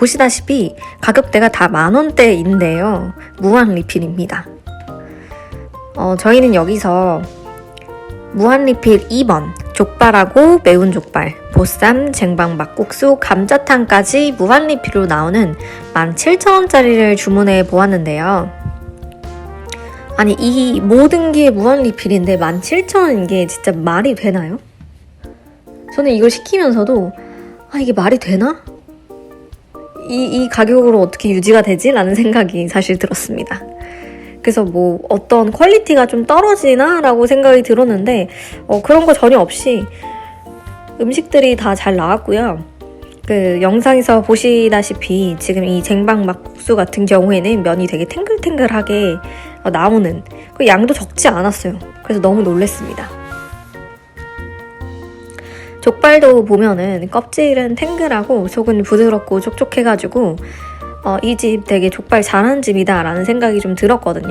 보시다시피 가격대가 다 만원대인데요. 무한 리필입니다. 어, 저희는 여기서 무한 리필 2번 족발하고 매운 족발, 보쌈, 쟁반 막국수, 감자탕까지 무한 리필로 나오는 17,000원짜리를 주문해 보았는데요. 아니 이 모든 게 무한 리필인데 17,000원인 게 진짜 말이 되나요? 저는 이걸 시키면서도 아 이게 말이 되나? 이, 이 가격으로 어떻게 유지가 되지? 라는 생각이 사실 들었습니다. 그래서 뭐 어떤 퀄리티가 좀 떨어지나? 라고 생각이 들었는데 어, 그런 거 전혀 없이 음식들이 다 잘 나왔고요. 그 영상에서 보시다시피 지금 이 쟁반 막국수 같은 경우에는 면이 되게 탱글탱글하게 어, 나오는 그 양도 적지 않았어요. 그래서 너무 놀랬습니다. 족발도 보면은 껍질은 탱글하고 속은 부드럽고 촉촉해가지고 어, 이 집 되게 족발 잘하는 집이다 라는 생각이 좀 들었거든요.